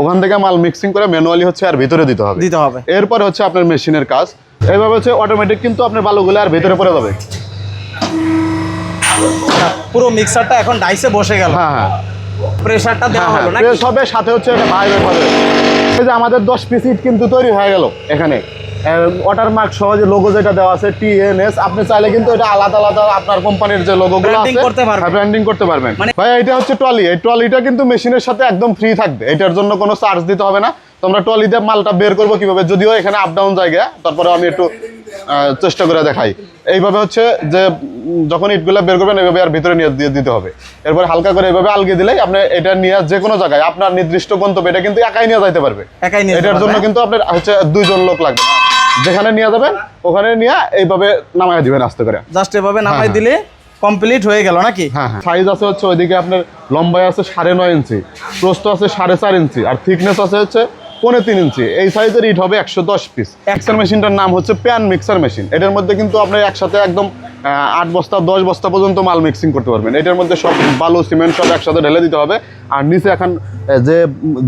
ওখান থেকে মাল মিক্সিং করে ম্যানুয়ালি হচ্ছে আর ভিতরে দিতে হবে। দিতে হবে। এরপরে হচ্ছে আপনার মেশিনের কাজ। এইভাবে হচ্ছে অটোমেটিক কিন্তু আপনার বালুগুলো আর ভিতরে পড়ে যাবে। পুরো মিক্সারটা এখন ডাইসে বসে গেল। হ্যাঁ হ্যাঁ। প্রেসারটা দেওয়া হ্যাঁ হলো না নাকি? প্রেস হবে সাথে হচ্ছে এটা বাইরে হবে এই যে আমাদের দশ পিস ইট কিন্তু তৈরি হয়ে গেল এখানে। ওয়াটারমার্ক সহ যে লোগো যেটা দেওয়া আছে টিএনএস আপনি চাইলে কিন্তু এটা আলাদা আলাদা আপনার কোম্পানির যে লোগোগুলো আছে করতে পারবেন। ব্র্যান্ডিং করতে পারবেন। মানে- ভাই এটা হচ্ছে ট্রলি। এই ট্রলিটা কিন্তু মেশিনের সাথে একদম ফ্রি থাকবে। এটার জন্য কোনো চার্জ দিতে হবে না। তোমরা ট্রলিতে মালটা বের করব কীভাবে? যদিও এখানে আপ ডাউন জায়গা তারপরে আমি একটু চেষ্টা করে দেখাই। এইভাবে হচ্ছে যে যখন ইটগুলো বের করবেন এইভাবে আর ভিতরে নিয়ে দিয়ে দিতে হবে। এরপর হালকা করে এইভাবে আলগে দিলেই আপনি এটা নিয়ে যে কোনো জায়গায় আপনার নির্দিষ্ট গন্তব্য এটা কিন্তু একাই নিয়ে যাইতে পারবে। একাই নিয়ে এটার জন্য কিন্তু আপনার হচ্ছে দুইজন লোক লাগবে। না। যেখানে নিয়ে যাবেন ওখানে নিয়ে এইভাবে নামাই দিবেন আস্তে করে। জাস্ট এভাবে নামাই হ্যাঁ। দিলে কমপ্লিট হয়ে গেল নাকি? হ্যাঁ হ্যাঁ। সাইজ আছে হচ্ছে ওইদিকে আপনার লম্বায় আছে সাড়ে নয় ইঞ্চি প্রস্থ আছে সাড়ে চার ইঞ্চি আর থিকনেস আছে হচ্ছে পনেরো তিন ইঞ্চি। এই সাইজের ইট হবে একশো দশ পিস এক্সার মেশিনটার নাম হচ্ছে প্যান মিক্সার মেশিন এটার মধ্যে কিন্তু আপনার একসাথে একদম আট বস্তা দশ বস্তা পর্যন্ত মাল মিক্সিং করতে পারবেন। এটার মধ্যে সব বালু সিমেন্ট সব একসাথে ঢেলে দিতে হবে। আর নিচে এখন যে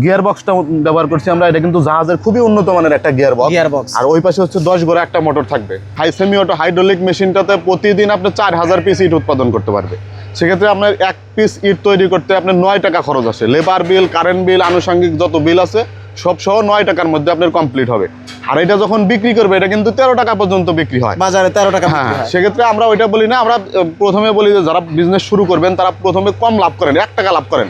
গিয়ার বক্সটা ব্যবহার করছি আমরা এটা কিন্তু জাহাজের খুবই উন্নত মানের একটা গিয়ার বক্স গিয়ার বক্স আর ওই পাশে হচ্ছে দশ গোড়া একটা মোটর থাকবে। হাই সেমি অটো হাইড্রোলিক মেশিনটাতে প্রতিদিন আপনি চার হাজার পিস ইট উৎপাদন করতে পারবে। সেক্ষেত্রে আপনার এক পিস ইট তৈরি করতে আপনার নয় টাকা খরচ আসে। লেবার বিল কারেন্ট বিল আনুষঙ্গিক যত বিল আছে সব সহ নয় টাকার মধ্যে আপনার কমপ্লিট হবে। আর এটা যখন বিক্রি করবে এটা কিন্তু তেরো টাকা পর্যন্ত বিক্রি হয়। বাজারে তেরো টাকা হ্যাঁ সেক্ষেত্রে আমরা ওইটা বলি না আমরা প্রথমে বলি যে যারা বিজনেস শুরু করবেন তারা প্রথমে কম লাভ করেন এক টাকা লাভ করেন।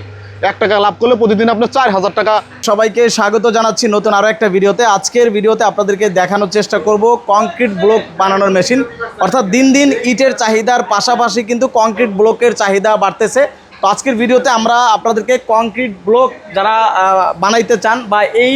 এক টাকা লাভ করলে প্রতিদিন আপনার চার হাজার টাকা সবাইকে স্বাগত জানাচ্ছি নতুন আরও একটা ভিডিওতে। আজকের ভিডিওতে আপনাদেরকে দেখানোর চেষ্টা করব কংক্রিট ব্লক বানানোর মেশিন অর্থাৎ দিন দিন ইটের চাহিদার পাশাপাশি কিন্তু কংক্রিট ব্লকের চাহিদা বাড়তেছে। তো আজকের ভিডিওতে আমরা আপনাদেরকে কংক্রিট ব্লক যারা বানাইতে চান বা এই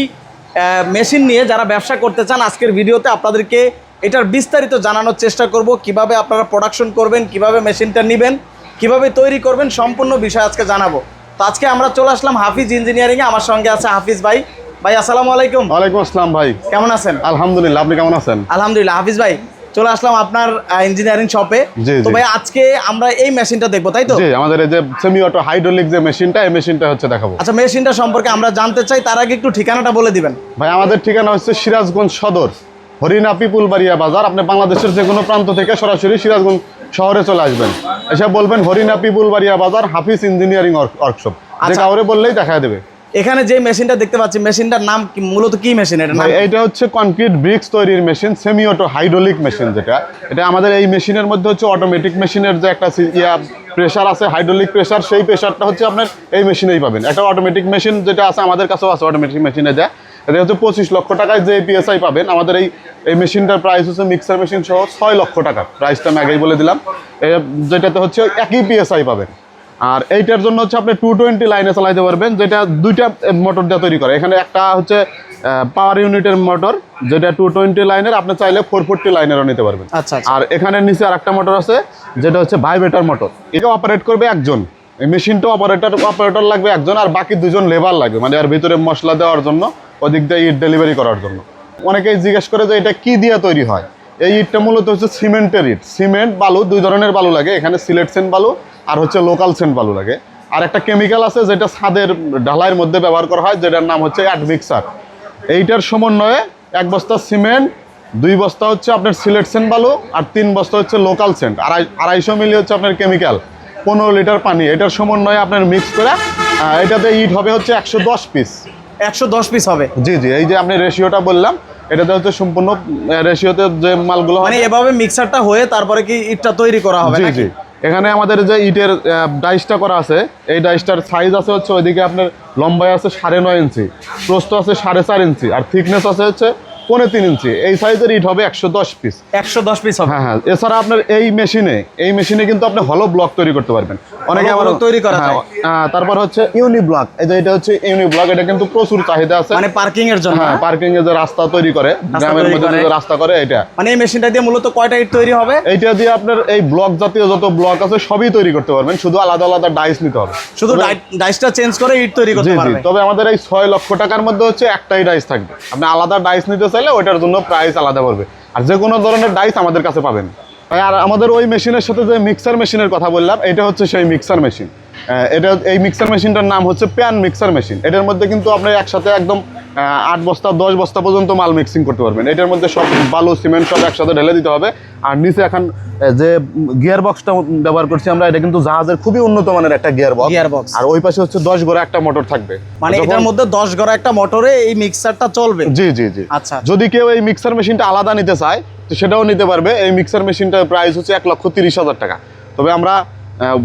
মেশিন নিয়ে যারা ব্যবসা করতে চান আজকের ভিডিওতে আপনাদেরকে এটার বিস্তারিত জানানোর চেষ্টা করব। কীভাবে আপনারা প্রোডাকশন করবেন কীভাবে মেশিনটা নেবেন কীভাবে তৈরি করবেন সম্পূর্ণ বিষয় আজকে জানাব। তো আজকে আমরা চলে আসলাম হাফিজ ইঞ্জিনিয়ারিংয়ে আমার সঙ্গে আছে হাফিজ ভাই। ভাই আসসালামু আলাইকুম। ওয়ালাইকুম আসসালাম ভাই। কেমন আছেন? আলহামদুলিল্লাহ আপনি কেমন আছেন? আলহামদুলিল্লাহ হাফিজ ভাই। চলে আসলাম আপনার ইঞ্জিনিয়ারিং শপে তো ভাই আজকে আমরা এই মেশিনটা দেখব তাই তো? আমাদের এই যে সেমি অটো হাইড্রোলিক যে মেশিনটা এই মেশিনটা হচ্ছে দেখাবো। আচ্ছা মেশিনটা সম্পর্কে আমরা জানতে চাই তার আগে একটু ঠিকানাটা বলে দিবেন। ভাই আমাদের ঠিকানা হচ্ছে সিরাজগঞ্জ সদর হরিণা পিপুলবাড়িয়া বাজার। আপনি বাংলাদেশের যে কোনো প্রান্ত থেকে সরাসরি সিরাজগঞ্জ শহরে চলে আসবেন। এসে বলবেন হরিণা পিপুলবাড়িয়া বাজার হাফিজ ইঞ্জিনিয়ারিং ওয়ার্কশপ যে আচ্ছা। কাউরে বললেই দেখা দেবে। এখানে যে মেশিনটা দেখতে পাচ্ছি মেশিনটার নাম কি মূলত কি মেশিন? এটা এইটা হচ্ছে কনক্রিট ব্রিক্স তৈরির machine semi auto hydraulic machine যেটা। এটা আমাদের এই মেশিনের মধ্যে হচ্ছে অটোমেটিক মেশিনের যে একটা ইয়া প্রেশার আছে হাইড্রোলিক প্রেশার সেই প্রেশারটা হচ্ছে আপনার এই মেশিনেই পাবেন। একটা অটোমেটিক মেশিন যেটা আছে আমাদের কাছেও আছে অটোমেটিক মেশিনে যা। এটা হচ্ছে পঁচিশ লক্ষ টাকায় যে পিএসআই পাবেন। আমাদের এই এই মেশিনটার প্রাইস হচ্ছে মিক্সার মেশিন সহ ছয় লক্ষ টাকা। প্রাইসটা আমি আগেই বলে দিলাম। যেটাতে হচ্ছে একই পিএসআই পাবেন। আর এইটার জন্য হচ্ছে আপনি টু টোয়েন্টি লাইনে চালাইতে পারবেন যেটা দুইটা মোটর দিয়ে তৈরি করে। এখানে একটা হচ্ছে পাওয়ার ইউনিটের মোটর যেটা টু টোয়েন্টি লাইনের আপনি চাইলে ফোর ফোরটি লাইনেরও নিতে পারবেন। আচ্ছা আচ্ছা। আর এখানে নিচে আর একটা মোটর আছে যেটা হচ্ছে ভাইব্রেটার মোটর এটা অপারেট করবে একজন। এই মেশিনটা অপারেটর অপারেটর লাগবে একজন আর বাকি দুজন লেবার লাগবে। মানে আর ভিতরে মশলা দেওয়ার জন্য ওদিক দিয়ে ইট ডেলিভারি করার জন্য। অনেকেই জিজ্ঞেস করে যে এটা কি দিয়ে তৈরি হয়? এই ইটটা মূলত হচ্ছে সিমেন্টের ইট সিমেন্ট বালু দুই ধরনের বালু লাগে। এখানে সিলেট সেন্ট বালু আর হচ্ছে লোকাল সেন্ট বালু লাগে। আর একটা কেমিক্যাল আছে যেটা ছাদের ঢালাইয়ের মধ্যে ব্যবহার করা হয় যেটার নাম হচ্ছে অ্যাডমিক্সার এইটার সমন্বয়ে এক বস্তা সিমেন্ট দুই বস্তা হচ্ছে আপনার সিলেট সেন্ট বালু আর তিন বস্তা হচ্ছে লোকাল সেন্ট আড়াই আড়াইশো মিলি হচ্ছে আপনার কেমিক্যাল পনেরো লিটার পানি। এটার সমন্বয়ে আপনার মিক্স করে এটাতে ইট হবে হচ্ছে একশো দশ পিস একশো দশ পিস হবে? জি জি এই যে আপনি রেশিওটা বললাম এটাতে হচ্ছে সম্পূর্ণ রেশিওতে যে মালগুলো মানে এভাবে মিক্সারটা হয়ে তারপরে কি ইটটা তৈরি করা হবে জি জি। এখানে আমাদের যে ইটের ডাইসটা করা আছে, এই ডাইসটার সাইজ আছে হচ্ছে ওইদিকে আপনার লম্বায় আছে সাড়ে নয় ইঞ্চি প্রস্ত আছে সাড়ে চার ইঞ্চি, আর থিকনেস আছে হচ্ছে পৌনে তিন ইঞ্চি। এই সাইজের ইট হবে একশো দশ পিস একশো দশ পিস হবে। হ্যাঁ হ্যাঁ। এছাড়া আপনার এই মেশিনে এই মেশিনে কিন্তু আপনি হলো ব্লক তৈরি করতে পারবেন। অনেকে block তৈরি করা হ্যাঁ, হ্যাঁ, তারপর হচ্ছে ইউনি ব্লক এই যে এটা হচ্ছে ইউনি ব্লক এটা কিন্তু প্রচুর চাহিদা আছে। মানে পার্কিং এর জন্য হ্যাঁ পার্কিং এ যে রাস্তা তৈরি করে গ্রামের মধ্যে যে রাস্তা করে এটা মানে এই মেশিনটা দিয়ে মূলত কয়টা ইট তৈরি হবে? এইটা দিয়ে আপনার এই ব্লক জাতীয় যত ব্লক আছে সবই তৈরি করতে পারবেন। শুধু আলাদা আলাদা ডাইস নিতে হবে। শুধু ডাইসটা চেঞ্জ করে ইট তৈরি করতে জি পারবে। তবে আমাদের এই ছয় লক্ষ টাকার মধ্যে হচ্ছে একটাই ডাইস থাকবে। আপনি আলাদা ডাইস নিতে চাইলে ওইটার জন্য প্রাইস আলাদা পড়বে। আর যে কোনো ধরনের ডাইস আমাদের কাছে পাবেন। আর আমাদের ওই মেশিনের সাথে যে মিক্সার মেশিনের কথা বললাম, এটা হচ্ছে সেই মিক্সার মেশিন এটা, এই মিক্সার মেশিনটার নাম হচ্ছে প্যান মিক্সার মেশিন এটার মধ্যে কিন্তু আপনি একসাথে একদম আট বস্তা দশ বস্তা পর্যন্ত মাল মিক্সিং করতে পারবেন। এটার মধ্যে সব বালু সিমেন্ট সব একসাথে ঢেলে দিতে হবে। আর নিচে এখন যে গিয়ার বক্সটা ব্যবহার করছি আমরা এটা কিন্তু জাহাজের খুবই উন্নত মানের একটা গিয়ার বক্স Gearbox। আর ওই পাশে হচ্ছে দশ গোড়া একটা মোটর থাকবে। মানে এটার মধ্যে দশ গড়া একটা মোটরে এই মিক্সারটা চলবে? জি জি জি। আচ্ছা। যদি কেউ এই মিক্সার মেশিনটা আলাদা নিতে চায় তো সেটাও নিতে পারবে। এই মিক্সার মেশিনটার প্রাইস হচ্ছে এক লক্ষ তিরিশ হাজার টাকা। তবে আমরা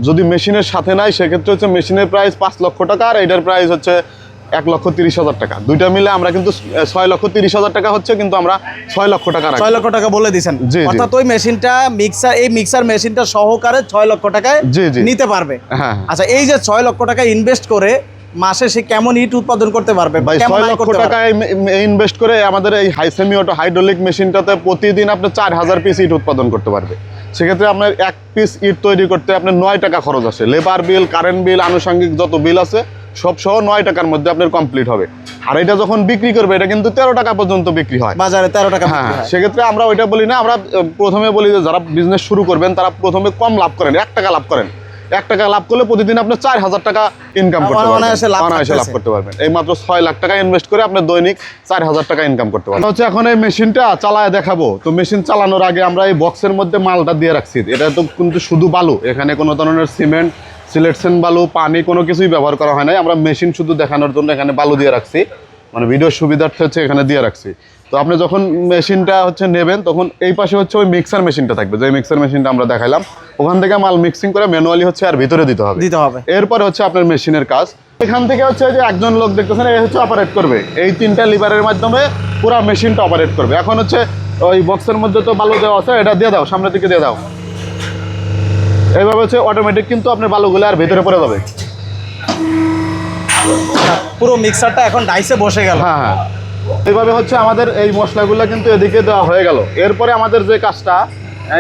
যদি মেশিনের সাথে নাই সেক্ষেত্রে হচ্ছে মেশিনের প্রাইস পাঁচ লক্ষ টাকা আর এটার প্রাইস হচ্ছে এক লক্ষ তিরিশ হাজার টাকা দুইটা মিলে আমরা কিন্তু ছয় লক্ষ তিরিশ হাজার টাকা হচ্ছে কিন্তু আমরা ছয় লক্ষ টাকা ছয় লক্ষ টাকা বলে দিছেন জি। অর্থাৎ ওই মেশিনটা মিক্সার এই মিক্সার মেশিনটা সহকারে ছয় লক্ষ টাকায় জি, জি। নিতে পারবে হ্যাঁ হ্যাঁ। আচ্ছা এই যে ছয় লক্ষ টাকা ইনভেস্ট করে মাসে সে কেমন ইট উৎপাদন করতে পারবে ভাই ছয় লক্ষ? টাকায় ইনভেস্ট করে আমাদের এই হাইসেমি অটো হাইড্রোলিক মেশিনটাতে প্রতিদিন আপনি চার হাজার পিস ইট উৎপাদন করতে পারবে সেক্ষেত্রে আপনার এক পিস ইট তৈরি করতে আপনার নয় টাকা খরচ আছে লেবার বিল কারেন্ট বিল আনুষঙ্গিক যত বিল আছে সব সহ নয় টাকার মধ্যে আপনার কমপ্লিট হবে। আর এটা যখন বিক্রি করবে এটা কিন্তু তেরো টাকা পর্যন্ত বিক্রি হয়। বাজারে তেরো টাকা হ্যাঁ সেক্ষেত্রে আমরা ওইটা বলি না আমরা প্রথমে বলি যে যারা বিজনেস শুরু করবেন তারা প্রথমে কম লাভ করেন এক টাকা লাভ করেন। এক টাকা লাভ করলে প্রতিদিন আপনি চার হাজার টাকা ইনকাম করতে পারবেন। অনায়াসে লাভ। করতে পারবেন। এই মাত্র ছয় লাখ টাকা ইনভেস্ট করে আপনি দৈনিক চার হাজার টাকা ইনকাম করতে পারবেন। হচ্ছে এখন এই মেশিনটা চালায় দেখাবো। তো মেশিন চালানোর আগে আমরা এই বক্সের মধ্যে মালটা দিয়ে রাখছি। এটা তো কিন্তু শুধু বালু এখানে কোনো ধরনের সিমেন্ট সিলেকশন বালু পানি কোনো কিছুই ব্যবহার করা হয় নাই। আমরা মেশিন শুধু দেখানোর জন্য এখানে বালু দিয়ে রাখছি। মানে ভিডিও সুবিধার্থে হচ্ছে এখানে দিয়ে রাখছি। তো আপনি যখন মেশিনটা হচ্ছে নেবেন তখন এই পাশে হচ্ছে ওই মিক্সার মেশিনটা থাকবে। যে মিক্সার মেশিনটা আমরা দেখাইলাম ওখান থেকে মাল মিক্সিং করে ম্যানুয়ালি হচ্ছে আর ভিতরে দিতে হবে। দিতে হবে। এরপরে হচ্ছে আপনার মেশিনের কাজ। এখান থেকে হচ্ছে যে একজন লোক দেখতেছেন এই হচ্ছে অপারেট করবে। এই তিনটা লিভারের মাধ্যমে পুরো মেশিনটা অপারেট করবে। এখন হচ্ছে ওই বক্সের মধ্যে তো বালু দেওয়া আছে এটা দিয়ে দাও সামনের দিকে দিয়ে দাও। এইভাবে হচ্ছে অটোমেটিক কিন্তু আপনার বালুগুলো আর ভেতরে পড়ে যাবে। পুরো মিক্সারটা এখন ডাইসে বসে গেল। হ্যাঁ হ্যাঁ। এইভাবে হচ্ছে আমাদের এই মশলাগুলো কিন্তু এদিকে দেওয়া হয়ে গেল। এরপরে আমাদের যে কাজটা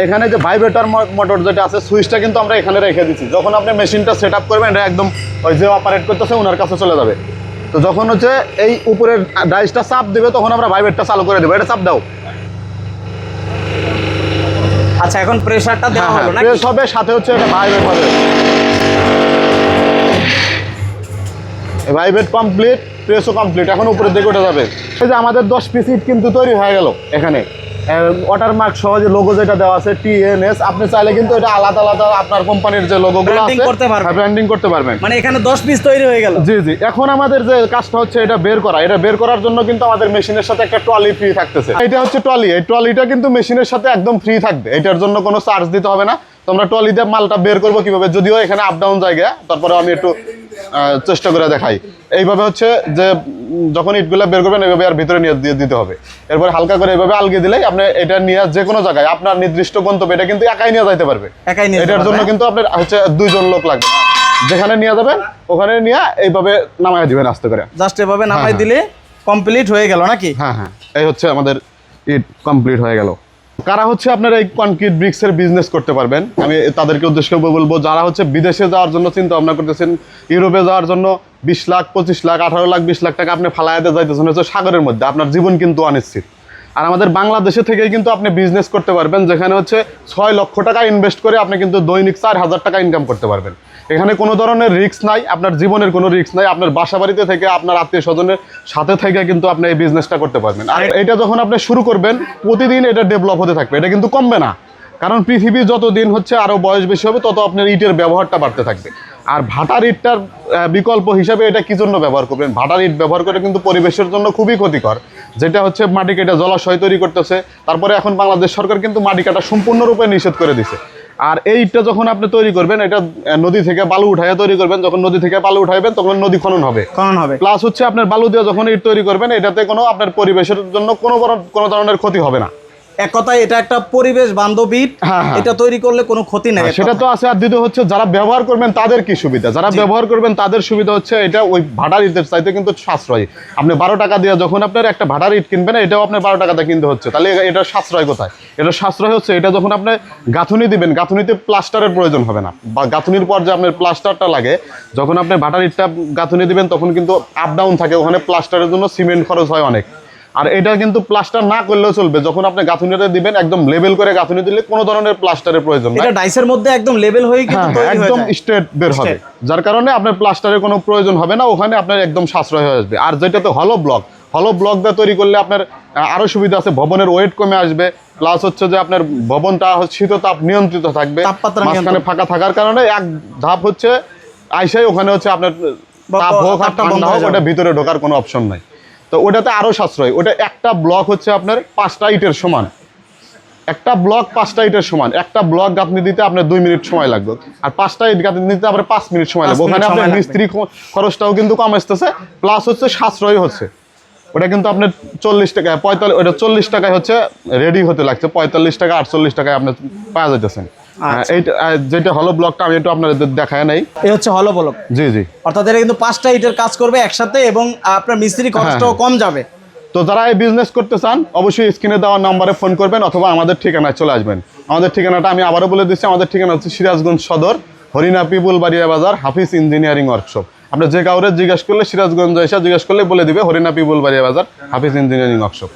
এখানে যে ভাইব্রেটর মোটর যেটা আছে সুইচটা কিন্তু আমরা এখানে রেখে দিচ্ছি। যখন আপনি মেশিনটা সেট আপ করবেন এটা একদম ওই যে অপারেট করতেছে ওনার কাছে চলে যাবে। তো যখন হচ্ছে এই উপরের ডাইসটা চাপ দেবে তখন আমরা ভাইব্রেটটা চালু করে দেবো। এটা চাপ দাও। আচ্ছা এখন প্রেসারটা দেওয়া হ্যাঁ হলো না প্রেস হবে সাথে হচ্ছে এটা ভাইব্রেট হবে ভাইব্রেট কমপ্লিট প্রেসও কমপ্লিট এখন উপরের দিকে উঠে যাবে। এই যে আমাদের দশ পিস ইট কিন্তু তৈরি হয়ে গেল এখানে। ওয়াটারমার্ক সহ যে লোগো যেটা দেওয়া আছে টিএনএস আপনি চাইলে কিন্তু এটা আলাদা আলাদা আপনার কোম্পানির যে লোগোগুলো আছে করতে পারবেন। ব্র্যান্ডিং করতে পারবেন। মানে এখানে দশ পিস তৈরি হয়ে গেল। জি জি। এখন আমাদের যে কাজটা হচ্ছে এটা বের করা। এটা বের করার জন্য কিন্তু আমাদের মেশিনের সাথে একটা ট্রলি ফ্রি থাকতেছে। এটা হচ্ছে ট্রলি এই ট্রলিটা কিন্তু মেশিনের সাথে একদম ফ্রি থাকবে। এটার জন্য কোনো চার্জ দিতে হবে না। তো আমরা ট্রলি দিয়ে মালটা বের করব কীভাবে? যদিও এখানে আপ ডাউন জায়গা তারপরে আমি একটু চেষ্টা করে দেখাই। এইভাবে হচ্ছে যে যখন ইটগুলো বের করবেন এইভাবে আর ভিতরে নিয়ে দিয়ে দিতে হবে। এরপর হালকা করে এইভাবে আলগে দিলেই আপনি এটা নিয়ে যে কোনো জায়গায় আপনার নির্দিষ্ট গন্তব্য এটা কিন্তু একাই নিয়ে যাইতে পারবে। একাই নিয়ে এটার জন্য কিন্তু আপনার হচ্ছে দুইজন লোক লাগবে। যেখানে নিয়ে যাবেন ওখানে নিয়ে এইভাবে নামায় দিবেন আস্তে করে। জাস্ট এভাবে নামাই হ্যাঁ। দিলে কমপ্লিট হয়ে গেল নাকি? হ্যাঁ হ্যাঁ। এই হচ্ছে আমাদের ইট কমপ্লিট হয়ে গেল। কারা হচ্ছে আপনার এই কনক্রিট ব্রিক্সের বিজনেস করতে পারবেন? আমি তাদেরকে উদ্দেশ্য করে বলব, যারা হচ্ছে বিদেশে যাওয়ার জন্য চিন্তা ভাবনা করতেছেন, ইউরোপে যাওয়ার জন্য বিশ লাখ, পঁচিশ লাখ, আঠারো লাখ, বিশ লাখ টাকা আপনি ফালায়াতে যাইতেছেন হচ্ছে সাগরের মধ্যে। আপনার জীবন কিন্তু অনিশ্চিত। আর আমাদের বাংলাদেশে থেকেই কিন্তু আপনি বিজনেস করতে পারবেন, যেখানে হচ্ছে ছয় লক্ষ টাকা ইনভেস্ট করে আপনি কিন্তু দৈনিক চার হাজার টাকা ইনকাম করতে পারবেন। এখানে কোনো ধরনের রিস্ক নাই আপনার জীবনের কোনো রিস্ক নাই আপনার বাসা বাড়িতে থেকে আপনার আত্মীয় স্বজনের সাথে থেকে কিন্তু আপনি এই বিজনেসটা করতে পারবেন। আর এটা যখন আপনি শুরু করবেন প্রতিদিন এটা ডেভেলপ হতে থাকবে এটা কিন্তু কমবে না। কারণ পৃথিবী যত দিন হচ্ছে আরও বয়স বেশি হবে তত আপনার ইটের ব্যবহারটা বাড়তে থাকবে। আর ভাটার ইটটার বিকল্প হিসাবে এটা কি জন্য ব্যবহার করবেন? ভাটার ইট ব্যবহার করে কিন্তু পরিবেশের জন্য খুবই ক্ষতিকর। যেটা হচ্ছে মাটি কেটে জলাশয় তৈরি করতেছে তারপরে এখন বাংলাদেশ সরকার কিন্তু মাটি কাটা সম্পূর্ণরূপে নিষেধ করে দিছে। আর এই ইটটা যখন আপনি তৈরি করবেন এটা নদী থেকে বালু উঠাই তৈরি করবেন যখন নদী থেকে বালু উঠাইবেন তখন নদী খনন হবে। খনন হবে। প্লাস হচ্ছে আপনার বালু দিয়ে যখন ইট তৈরি করবেন এটাতে কোনো আপনার পরিবেশের জন্য কোনো কোনো ধরনের ক্ষতি হবে না। এক কথায় এটা একটা পরিবেশ বান্ধব ইট হ্যাঁ, হ্যাঁ। এটা তৈরি করলে কোনো ক্ষতি নেই। হ্যাঁ, সেটা তো আছে। আর দ্বিতীয় হচ্ছে যারা ব্যবহার করবেন তাদের কি সুবিধা? যারা ব্যবহার করবেন তাদের সুবিধা হচ্ছে এটা ওই ভাড়ার ইটের চাইতে কিন্তু সাশ্রয়। আপনি বারো টাকা দিয়ে যখন আপনার একটা ভাড়ার ইট কিনবেন এটাও আপনার বারো টাকাতে কিনতে হচ্ছে। তাহলে এটা সাশ্রয় কোথায়? এটা সাশ্রয় হচ্ছে এটা যখন আপনি গাঁথুনি দিবেন গাঁথুনিতে প্লাস্টারের প্রয়োজন হবে না। বা গাঁথুনির পর যে আপনার প্লাস্টারটা লাগে যখন আপনি ভাটার ইটটা গাঁথুনি দিবেন তখন কিন্তু আপ ডাউন থাকে। ওখানে প্লাস্টারের জন্য সিমেন্ট খরচ হয় অনেক। আর এটা কিন্তু প্লাস্টার না করলেও চলবে। যখন আপনি গাঁথুনিটা দিবেন একদম লেভেল করে গাঁথুনি দিলে কোনো ধরনের প্লাস্টারের প্রয়োজন নাই। এটা ডাইসের মধ্যে একদম লেভেল হয়ে কিন্তু হ্যাঁ, তৈরি হয়ে একদম স্ট্রেট বের হবে। যার কারণে আপনার প্লাস্টারের কোনো প্রয়োজন হবে না ওখানে আপনার একদম সাশ্রয় হয়ে আসবে। আর যেটাতে হলো ব্লক হলো ব্লক দিয়ে তৈরি করলে আপনার আরও সুবিধা আছে ভবনের ওয়েট কমে আসবে। প্লাস হচ্ছে যে আপনার ভবনটা শীততাপ নিয়ন্ত্রিত থাকবে। মাঝখানে। ফাঁকা থাকার কারণে এক ধাপ হচ্ছে আইসাই ওখানে হচ্ছে আপনার তাপ হোক আর ঠান্ডা হোক ওটা ভিতরে ঢোকার কোনো অপশন নাই। তো ওটাতে আরও সাশ্রয়। ওটা একটা ব্লক হচ্ছে আপনার পাঁচটা ইটের সমান। একটা ব্লক পাঁচটা ইটের সমান। একটা ব্লক গাঁথনি দিতে আপনার দুই মিনিট সময় লাগবে। আর পাঁচটা ইট গাঁথনি দিতে আপনার পাঁচ মিনিট সময় লাগবে। ওখানে আপনার মিস্ত্রি খরচটাও কিন্তু কম আসতেছে প্লাস হচ্ছে সাশ্রয় হচ্ছে। ওটা কিন্তু আপনার চল্লিশ টাকা পঁয়তাল্লিশ ওটা চল্লিশ টাকায় হচ্ছে রেডি হতে লাগছে। পঁয়তাল্লিশ টাকা আটচল্লিশ টাকায় আপনার পাওয়া যাইতেছেন যেটা হলো ব্লকটা আমি একটু আপনাদের দেখায় নাই। এই হচ্ছে হলো বলক জি জি। অর্থাৎ এটা কিন্তু পাঁচটা ইটের কাজ করবে একসাথে এবং আপনার মিস্ত্রি খরচটাও হ্যাঁ। কম যাবে। তো যারা এই বিজনেস করতে চান অবশ্যই স্ক্রিনে দেওয়া নম্বরে ফোন করবেন অথবা আমাদের ঠিকানায় চলে আসবেন। আমাদের ঠিকানাটা আমি আবারও বলে দিচ্ছি আমাদের ঠিকানা হচ্ছে সিরাজগঞ্জ সদর হরিণা পিপুল বাড়িয়া বাজার হাফিজ ইঞ্জিনিয়ারিং ওয়ার্কশপ আপনি যে কাউরে জিজ্ঞেস করলে সিরাজগঞ্জ এসে জিজ্ঞেস করলে বলে দিবে হরিণা পিপুল বাড়িয়া বাজার হাফিজ ইঞ্জিনিয়ারিং ওয়ার্কশপ